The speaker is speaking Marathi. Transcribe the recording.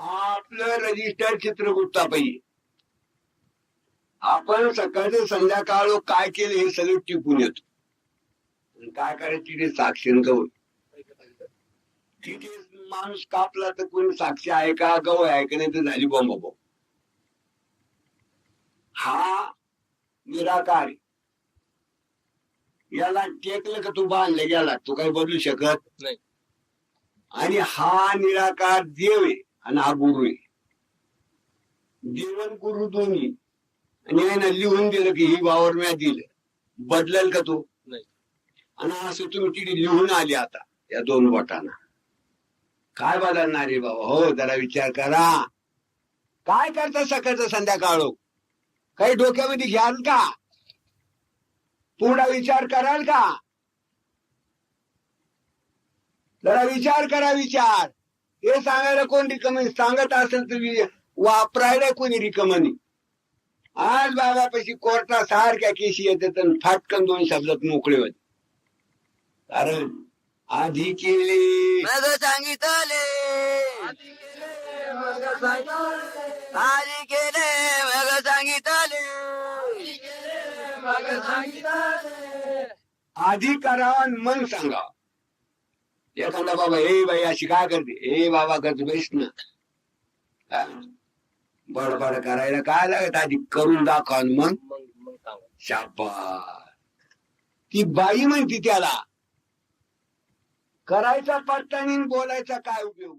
आपलं रजिस्टर चित्रगुप्ता पाहिजे आपण सकाळचं संध्याकाळ काय केलं हे सगळं टिपून येतो. काय करायचं तिथे साक्षी गवळ तिथे माणूस कापला तर कोणी साक्षी आहे का गवळ आहे का नाही तर झाली बॉम्ब बॉम्ब हा निराकार. याला टेकलं का तू बांधले गेला तू काही बदलू शकत? नाही. आणि हा निराकार देव आहे. आणि हा गुरु आहे. देवन गुरु दोन्ही. आणि यानं लिहून दिलं की ही वावर म्या दिलं. बदलेल का तू? नाही. आणि असं तुम्ही तिथे लिहून आले आता या दोन बोटांना. काय बदलणार रे बाबा? हो जरा विचार करा. काय करता सकाळचं संध्याकाळ? काही डोक्यामध्ये घ्याल का? थोडा विचार कराल का? जरा विचार करा विचार. हे सांगायला कोण रिकमनी सांगत असेल तर वापरायला कोणी रिकमनी आज बाबापाशी कोर्टा सारख्या केशी येतात फाटकन दोन शब्दात मोकळे होते कारण आधी केले. मग सांगितले. आधी केले मग सांगितले. आधी करा आणि मन सांगा एखादा बाबा हे बाई अशी काय करते? हे बाबा करते बैस ना. बडबड करायला काय लागत आधी? करून दाखवा मग? शाबा ती बाई म्हणते त्याला करायचा आणि बोलायचा काय उपयोग?